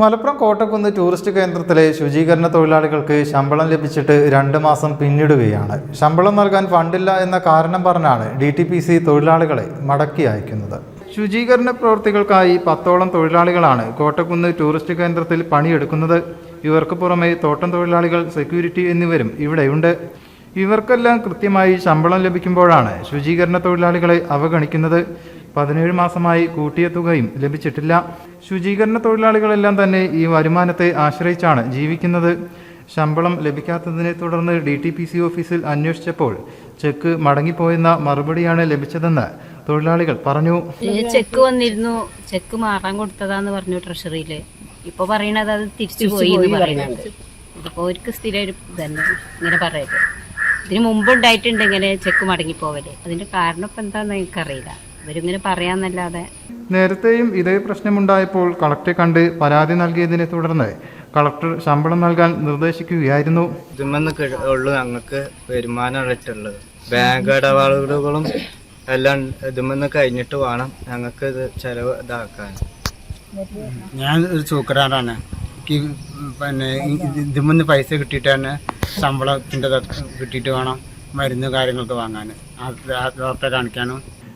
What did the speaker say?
Malappuram Kottakkunnu tourist കേന്ദ്രത്തിലെ ശുചീകരണ തൊഴിലാളികൾക്ക് ശമ്പളം ലഭിച്ചിട്ട് രണ്ട് മാസം പിന്നിടുകയാണ്. ശമ്പളം നൽകാൻ ഫണ്ടില്ല എന്ന കാരണം പറഞ്ഞാണ് ഡി ടി പി സി തൊഴിലാളികളെ മടക്കി അയക്കുന്നത്. ശുചീകരണ പ്രവൃത്തികൾക്കായി പത്തോളം തൊഴിലാളികളാണ് കോട്ടക്കുന്ന് ടൂറിസ്റ്റ് കേന്ദ്രത്തിൽ പണിയെടുക്കുന്നത്. ഇവർക്ക് പുറമെ തോട്ടം തൊഴിലാളികൾ സെക്യൂരിറ്റി എന്നിവരും ഇവിടെയുണ്ട്. ഇവർക്കെല്ലാം കൃത്യമായി ശമ്പളം ലഭിക്കുമ്പോഴാണ് ശുചീകരണ തൊഴിലാളികളെ അവഗണിക്കുന്നത്. പതിനേഴ് മാസമായി കൂട്ടിയ തുകയും ലഭിച്ചിട്ടില്ല. ശുചീകരണ തൊഴിലാളികളെല്ലാം തന്നെ ഈ വരുമാനത്തെ ആശ്രയിച്ചാണ് ജീവിക്കുന്നത്. ശമ്പളം ലഭിക്കാത്തതിനെ തുടർന്ന് ഡി ടി പി സി ഓഫീസിൽ അന്വേഷിച്ചപ്പോൾ ചെക്ക് മടങ്ങിപ്പോയെന്ന മറുപടിയാണ് ലഭിച്ചതെന്ന് തൊഴിലാളികൾ പറഞ്ഞു. ചെക്ക് വന്നിരുന്നു. ചെക്ക് മാറാൻ കൊടുത്തതാന്ന് പറഞ്ഞു ട്രഷറിയിൽ. ഇപ്പൊ പറയണത് അത് തിരിച്ചു പോയി എന്ന് ഇതിപ്പോ അവർക്ക് സ്ഥിരം ഇങ്ങനെ പറയട്ടെ ഇതിന് മുമ്പ് ഉണ്ടായിട്ടുണ്ട് ഇങ്ങനെ ചെക്ക് മടങ്ങിപ്പോവൽ. അതിന്റെ കാരണം ഇപ്പൊ എന്താന്ന് എനിക്കറിയില്ല. ഇവരിങ്ങനെ പറയാന്നല്ലാതെ. നേരത്തെയും ഇതേ പ്രശ്നമുണ്ടായപ്പോൾ കളക്ടറെ കണ്ട് പരാതി നൽകിയതിനെ തുടർന്ന് കളക്ടർ ശമ്പളം നൽകാൻ നിർദ്ദേശിക്കുകയായിരുന്നു. ഇതുമെന്ന് ഉള്ളു ഞങ്ങൾക്ക് വരുമാനമായിട്ടുള്ളത് ബാങ്ക് ഇടപാടുകളും എല്ലാം ഇതുമെന്ന് കഴിഞ്ഞിട്ട് വേണം ഞങ്ങൾക്ക് ഇത് ചെലവ് ഇതാക്കാൻ. ഞാൻ ഒരു ചൂക്കരാറാണ് എനിക്ക് പിന്നെ ഇതുമെന്ന് പൈസ കിട്ടിയിട്ടാണ് ശമ്പളത്തിന്റെ കിട്ടിയിട്ട് വേണം മരുന്ന് കാര്യങ്ങളൊക്കെ വാങ്ങാൻ. ആ ഡോക്ടറെ കാണിക്കാനും.